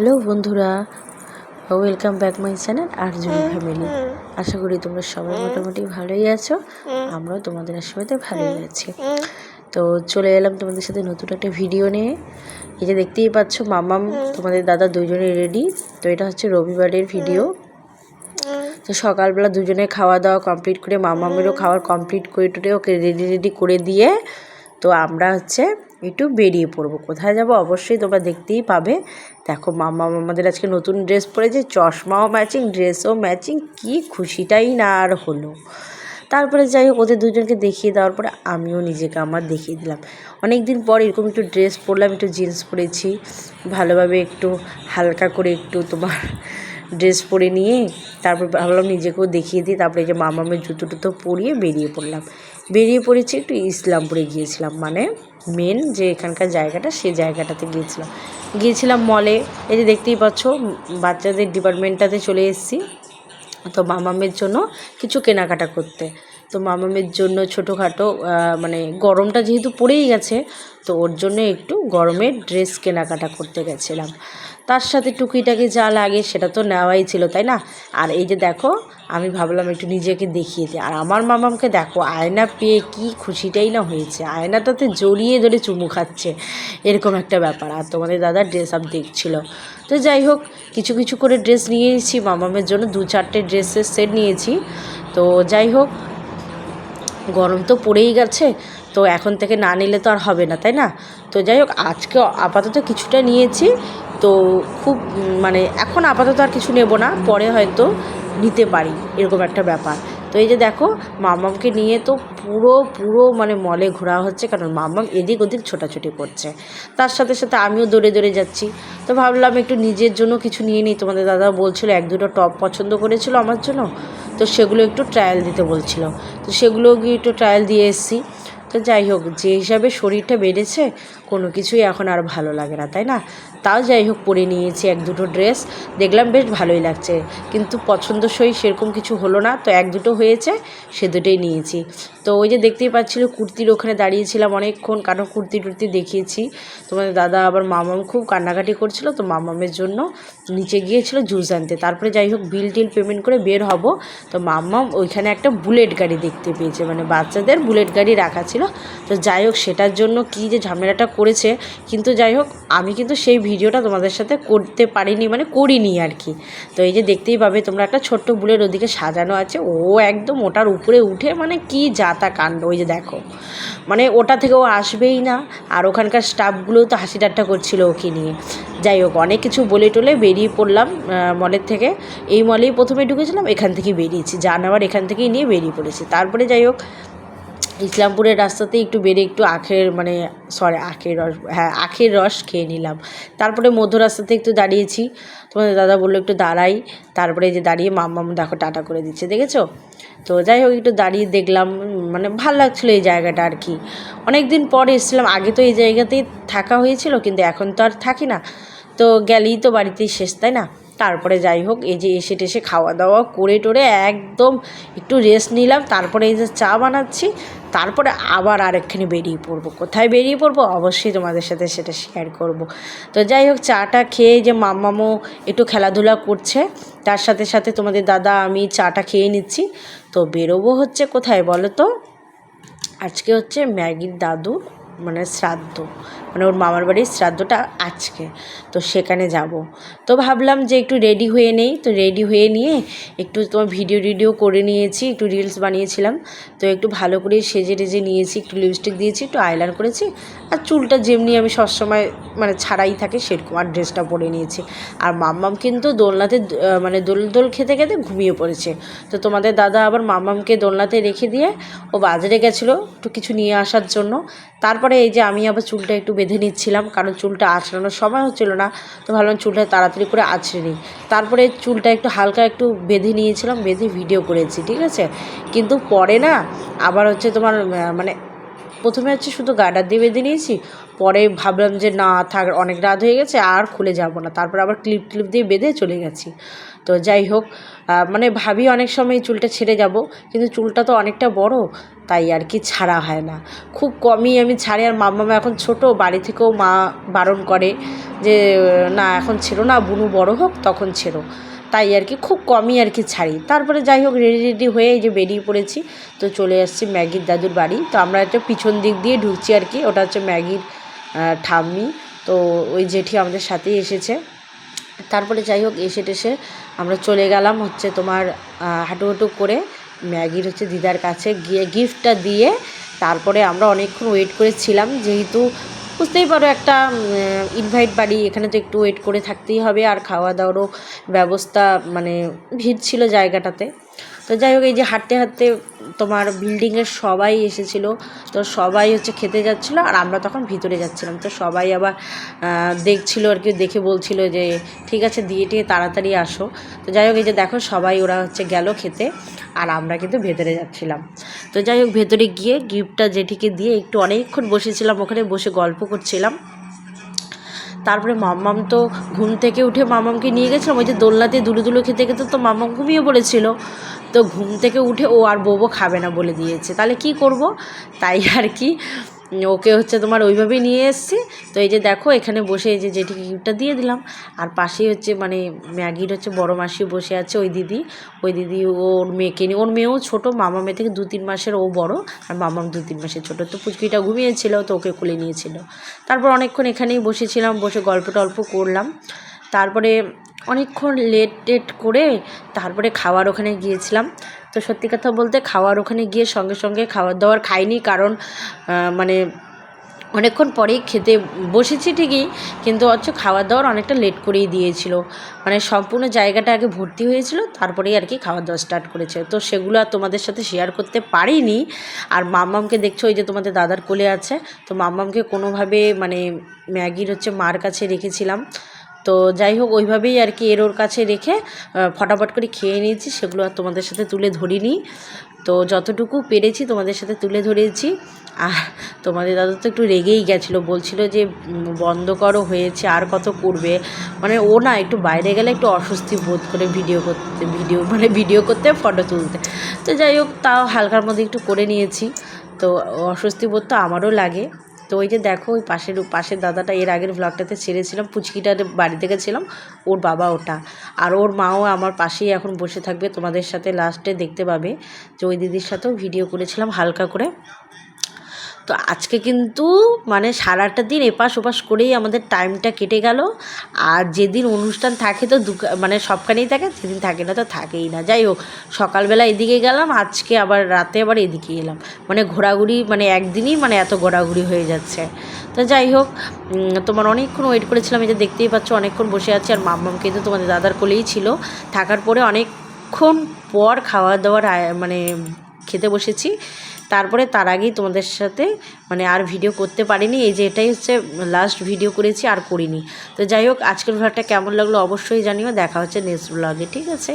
Hello বন্ধুরা। Welcome back my channel Arjun family আশা করি তোমরা সবাই মোটামুটি ভালোই আছো। আমরাও তোমাদের আশীর্বাদে ভালোই আছি। তো চলে এলাম তোমাদের সাথে নতুন একটা ভিডিও নিয়ে। এই যে দেখতেই পাচ্ছ মামাম তোমাদের দাদা দুজনে রেডি তো এটা হচ্ছে রবিবারের ভিডিও তো সকালবেলা দুজনে খাওয়া দাওয়া কমপ্লিট করে মামামেরও খাওয়ার কমপ্লিট করে টুটে ওকে রেডি রেডি করে দিয়ে তো আমরা হচ্ছে একটু বেরিয়ে পড়ব। কোথায় যাব অবশ্যই তোমরা দেখতেই পাবে। দেখো মামা আমাদের আজকে নতুন ড্রেস পরেছে, চশমাও ম্যাচিং ড্রেসও ম্যাচিং কি খুশিটাই না আর হলো। তারপরে যাই হোক, ওদের দুজনকে দেখিয়ে দেওয়ার পরে আমিও নিজেকে আমার দেখিয়ে দিলাম। অনেক দিন পর এরকম একটু ড্রেস পরলাম, একটু জিন্স পরেছি। ভালোভাবে একটু হালকা করে একটু তোমার ড্রেস পরে নিয়ে, তারপর ভাবলাম নিজেকেও দেখিয়ে দিই। তারপরে যে মামামের জুতো টুতো পরিয়ে বেরিয়ে পড়লাম। বেরিয়ে পড়েছি একটু ইসলামপুরে গিয়েছিলাম মানে মেন যে এখানকার জায়গাটা, সেই জায়গাটাতে গিয়েছিলাম। গিয়েছিলাম মলে এই যে দেখতেই পাচ্ছ, বাচ্চাদের ডিপার্টমেন্টটাতে চলে এসেছি। তো মামামের জন্য কিছু কেনাকাটা করতে। তো মামামের জন্য ছোটোখাটো মানে গরমটা যেহেতু পড়েই গেছে, তো ওর জন্য একটু গরমের ড্রেস কেনাকাটা করতে গেছিলাম। তার সাথে টুকিটাকি যা লাগে সেটা তো নেওয়াই ছিল, তাই না? আর এই যে দেখো, আমি ভাবলাম একটু নিজেকে দেখিয়ে দিই। আর আমার মামামকে দেখো, আয়না পেয়ে কি খুশিটাই না হয়েছে। আয়নাটাতে জড়িয়ে ধরে চুমু খাচ্ছে। এরকম একটা ব্যাপার। আর তোমাদের দাদা ড্রেস আপ দেখছিল। তো যাই হোক, কিছু কিছু করে ড্রেস নিয়েছি। মামামের জন্য দু চারটে ড্রেসের সেট নিয়েছি। তো যাই হোক, গরম তো পড়েই গেছে। তো এখন থেকে না নিলে তো আর হবে না, তাই না? তো যাই হোক, আজকে আপাতত কিছুটা নিয়েছি। তো খুব মানে এখন আপাতত আর কিছু নেব না, পরে হয়তো নিতে পারি, এরকম একটা ব্যাপার। তো এই যে দেখো, মামামকে নিয়ে তো পুরো পুরো মানে মলে ঘোরা হচ্ছে, কারণ মামাম এদিক ওদিক ছোটাছুটি করছে। তার সাথে সাথে আমিও দৌড়ে দৌড়ে যাচ্ছি। তো ভাবলাম একটু নিজের জন্য কিছু নিয়ে নিই। তোমাদের দাদা বলছিল, এক দুটো টপ পছন্দ করেছিল আমার জন্য, তো সেগুলো একটু ট্রায়াল দিতে বলছিল। তো সেগুলো গিয়ে একটু ট্রায়াল দিয়ে এসেছি। তো যাই হোক, যে হিসাবে শরীরটা বেড়েছে, কোনো কিছুই এখন আর ভালো লাগে না, তাই না? তাও যাই হোক পরে নিয়েছি এক দুটো ড্রেস। দেখলাম বেশ ভালোই লাগছে। কিন্তু পছন্দসই সেরকম কিছু হলো না। তো এক দুটো হয়েছে, সে দুটোই নিয়েছি। তো ওই যে দেখতেই পাচ্ছিল কুর্তির ওখানে দাঁড়িয়েছিলাম অনেকক্ষণ। কারণ কুর্তি টুর্তি দেখিয়েছি। তোমাদের দাদা আবার মামাম খুব কান্নাকাটি করছিল তো মামামের জন্য নিচে গিয়েছিল জুস আনতে। তারপরে যাই হোক বিল টিল পেমেন্ট করে বের হব। তো মাম্মাম ওইখানে একটা বুলেট গাড়ি দেখতে পেয়েছে। মানে বাচ্চাদের বুলেট গাড়ি রাখা ছিল। তো যাই হোক সেটার জন্য কী যে ঝামেলাটা করেছে। কিন্তু যাই হোক, আমি কিন্তু সেই ভিডিওটা তোমাদের সাথে করতে পারিনি মানে করিনি আর কি। তো এই যে দেখতেই পাবে তোমরা একটা ছোট্ট বুলেট ওদিকে সাজানো আছে। ও একদম ওটার উপরে উঠে মানে কি যাতা কাণ্ড, ওই যে দেখো। মানে ওটা থেকে ও আসবেই না। আর ওখানকার স্টাফগুলোও তো হাসি ঠাট্টা করছিল ওকে নিয়ে। যাই হোক, অনেক কিছু বলে টলে বেরিয়ে পড়লাম মলের থেকে। এই মলেই প্রথমে ঢুকেছিলাম, এখান থেকেই বেরিয়েছি। নেওয়ার এখান থেকেই নিয়ে বেরিয়ে পড়েছি। তারপরে যাই হোক ইসলামপুরের রাস্তাতে একটু বেড়ে একটু আখের মানে সরি আখের রস হ্যাঁ আখের রস খেয়ে নিলাম। তারপরে মধ্য রাস্তাতে একটু দাঁড়িয়েছি। তোমাদের দাদা বলল একটু দাঁড়াই। তারপরে যে দাঁড়িয়ে মাম্মাম দেখো টাটা করে দিচ্ছে, দেখেছ? তো যাই হোক, একটু দাঁড়িয়ে দেখলাম মানে ভালো লাগছিল এই জায়গাটা আর কি। অনেক দিন পরে এসেছিলাম, আগে তো এই জায়গাতেই থাকা হয়েছিল, কিন্তু এখন তো আর থাকি না। তো গেলেই তো বাড়িতেই শেষ, তাই না? তারপরে যাই হোক, এই যে এসে টেসে খাওয়া দাওয়া করে টোরে একদম একটু রেস্ট নিলাম। তারপরে এই যে চা বানাচ্ছি তারপরে আবার আরেকখানি বেরিয়ে পড়ব। কোথায় বেরিয়ে পড়ব? অবশ্যই তোমাদের সাথে সেটা শেয়ার করব। তো যাই হোক, চাটা খেয়ে যে মাম্মামও একটু খেলাধুলা করছে, তার সাথে সাথে তোমাদের দাদা, আমি চাটা খেয়ে নিচ্ছি। তো বেরোবো হচ্ছে কোথায় বলো তো? আজকে হচ্ছে ম্যাগির দাদুর মানে শ্রাদ্ধ মানে ওর মামার বাড়ির শ্রাদ্ধটা আজকে, তো সেখানে যাব। তো ভাবলাম যে একটু রেডি হয়ে নেই, তো রেডি হয়ে নিয়ে একটু তোমার ভিডিও টিডিও করে নিয়েছি, একটু রিলস বানিয়েছিলাম, তো একটু ভালো করে সেজে টেজে নিয়েছি, একটু লিপস্টিক দিয়েছি, একটু আইলাইনার করেছি, আর চুলটা যেমনি আমি সবসময় মানে ছাড়াই থাকে, সেরকম আর ড্রেসটা পরে নিয়েছি। আর মাম্মাম কিন্তু দোলনাতে মানে দোল দোল খেতে খেতে ঘুমিয়ে পড়েছে। তো তোমাদের দাদা আবার মাম্মামকে দোলনাতে রেখে দিয়ে ও বাজারে গেছিল একটু কিছু নিয়ে আসার জন্য। তারপরে এই যে আমি আবার চুলটা একটু বেঁধে নিচ্ছিলাম, কারণ চুলটা আঁচড়ানোর সময় হচ্ছিল না, তো ভাবলাম চুলটা তাড়াতাড়ি করে আঁচড়ে নিই। তারপরে চুলটা একটু হালকা একটু বেঁধে নিয়েছিলাম, বেঁধে ভিডিও করেছি, ঠিক আছে? কিন্তু পরে না, আবার হচ্ছে তোমার মানে প্রথমে হচ্ছে শুধু গার্ডার দিয়ে বেঁধে নিয়েছি পরে ভাবলাম যে না, থাক, অনেক রাত হয়ে গেছে, আর খুলে যাব না। তারপর আবার ক্লিপ ক্লিপ দিয়ে বেঁধে চলে গেছি। তো যাই হোক মানে ভাবি অনেক সময় চুলটা ছেড়ে যাব, কিন্তু চুলটা তো অনেকটা বড়, তাই আর কি ছাড়া হয় না। খুব কমই আমি ছাড়ি, আর মাম্মামা এখন ছোট, বাড়ি থেকেও মা বারণ করে যে, না, এখন ছেড়ো না, বুনু বড় হোক, তখন ছেড়ো। তাই আর কি, খুব কমই আর কি ছাড়ি। তারপরে যাই হোক রেডি রেডি হয়ে যে বেরিয়ে পড়েছি, তো চলে আসছি ম্যাগির দাদুর বাড়ি। তো আমরা একটা পিছন দিক দিয়ে ঢুকছি আর কি, ওটা হচ্ছে ম্যাগির ঠাম্মি। তো ওই জেঠি আমাদের সাথেই এসেছে। তারপরে যাই হোক, এসে টেসে আমরা চলে গেলাম হচ্ছে তোমার হাঁটু হাঁটু করে ম্যাগির হচ্ছে দিদার কাছে গিয়ে গিফটটা দিয়ে তারপরে আমরা অনেকক্ষণ ওয়েট করেছিলাম। যেহেতু বুঝতেই পারো একটা ইনভাইট বাড়ি, এখানে তো একটু ওয়েট করে থাকতেই হবে। আর খাওয়া দাওয়ারও ব্যবস্থা মানে ভিড় ছিল জায়গাটাতে। তো যাই হোক, এই যে হাঁটতে হাঁটতে তোমার বিল্ডিংয়ের সবাই এসেছিল, তো সবাই হচ্ছে খেতে যাচ্ছিল আর আমরা তখন ভিতরে যাচ্ছিলাম। তো সবাই আবার দেখছিল আর কি, দেখে বলছিল যে, ঠিক আছে, দিয়ে টিয়ে তাড়াতাড়ি আসো। তো যাই হোক, এই যে দেখো সবাই ওরা হচ্ছে গেল খেতে আর আমরা কিন্তু ভেতরে যাচ্ছিলাম। তো যাই হোক, ভেতরে গিয়ে গিফটটা জেঠিকে দিয়ে একটু অনেকক্ষণ বসেছিলাম, ওখানে বসে গল্প করছিলাম। তারপরে মাম্মাম তো ঘুম থেকে উঠে মামামকে নিয়ে গেছিলাম ওই যে দোলনাতে দুলু দুলু খেতে খেতে তো মাম্মাম ঘুমিয়ে পড়েছিল। তো ঘুম থেকে উঠে ও আর বৌবো খাবে না বলে দিয়েছে। তাহলে কি করব? তাই আর কি। ওকে হচ্ছে তোমার ওইভাবেই নিয়ে এসেছি। তো এই যে দেখো, এখানে বসে এই যে যেটিকে গিফটটা দিয়ে দিলাম। আর পাশেই হচ্ছে মানে ম্যাগির হচ্ছে বড় মাসি বসে আছে ওই দিদি। ওই দিদি ওর মেয়েকে নিয়ে, ওর মেয়েও ছোটো মামা মেয়ে থেকে দু তিন মাসের ও বড়। আর মামাম দু তিন মাসের ছোটো। তো পুচকিটা ঘুমিয়েছিল, তো ওকে কোলে নিয়েছিল। তারপর অনেকক্ষণ এখানেই বসেছিলাম, বসে গল্প টল্প করলাম। তারপরে অনেকক্ষণ লেট টেট করে তারপরে খাওয়ার ওখানে গিয়েছিলাম। তো সত্যি কথা বলতে খাওয়ার ওখানে গিয়ে সঙ্গে সঙ্গে খাবার দাবার খাইনি কারণ মানে অনেকক্ষণ পরেই খেতে বসেছি ঠিকই, কিন্তু হচ্ছে খাওয়া দাওয়ার অনেকটা লেট করেই দিয়েছিল। মানে সম্পূর্ণ জায়গাটা আগে ভর্তি হয়েছিল, তারপরেই আর কি খাওয়া দাওয়া স্টার্ট করেছে। তো সেগুলো আর তোমাদের সাথে শেয়ার করতে পারিনি। আর মাম্মামকে দেখছ ওই যে তোমাদের দাদার কোলে আছে, তো মাম্মামকে কোনোভাবে মানে ম্যাগির হচ্ছে মার কাছে রেখেছিলাম। তো যাই হোক, ওইভাবেই আর কি এর ওর কাছে রেখে ফটাফট করে খেয়ে নিয়েছি। সেগুলো আর তোমাদের সাথে তুলে ধরিনি। তো যতটুকু পেরেছি তোমাদের সাথে তুলে ধরেছি। আর তোমাদের দাদা তো একটু রেগেই গেছিল, বলছিল যে বন্ধ করো, হয়েছে, আর কত করবে? মানে ও না, একটু বাইরে গেলে একটু অস্বস্তি বোধ করে ভিডিও করতে, ভিডিও মানে ভিডিও করতে, ফটো তুলতে। তো যাই হোক, তাও হালকার মধ্যে একটু করে নিয়েছি। তো অস্বস্তি বোধ তো আমারও লাগে। তো ওই যে দেখো, ওই পাশের পাশের দাদাটা এর আগের ব্লগটাতে ছেড়েছিলাম পুচকিটার বাড়িতে গেছিলাম ওর বাবা ওটা। আর ওর মাও আমার পাশেই এখন বসে থাকবে, তোমাদের সাথে লাস্টে দেখতে পাবে। যে ওই দিদির সাথেও ভিডিও করেছিলাম হালকা করে। তো আজকে কিন্তু মানে সারাটা দিন এপাশ ওপাশ করেই আমাদের টাইমটা কেটে গেল। আর যেদিন অনুষ্ঠান থাকে তো দু মানে সবখানেই থাকে সেদিন থাকে না তো থাকেই না। যাই হোক, সকালবেলা এদিকে গেলাম, আজকে আবার রাতে আবার এদিকে এলাম। মানে ঘোরাঘুরি মানে একদিনই মানে এত ঘোরাঘুরি হয়ে যাচ্ছে। তো যাই হোক তোমার অনেকক্ষণ ওয়েট করেছিলাম, এই যে দেখতেই পাচ্ছ অনেকক্ষণ বসে আছি। আর মাম্মাম কিন্তু তোমাদের দাদার কোলেই ছিল। থাকার পরে অনেকক্ষণ পর খাওয়া দাওয়ার মানে খেতে বসেছি। তারপরে তার আগেই তোমাদের সাথে মানে আর ভিডিও করতে পারিনি। এই যে এটাই হচ্ছে লাস্ট ভিডিও করেছি, আর করিনি। তো যাই হোক, আজকের ভ্লগটা কেমন লাগল অবশ্যই জানিও। দেখা হচ্ছে নেক্সট ব্লগে ঠিক আছে?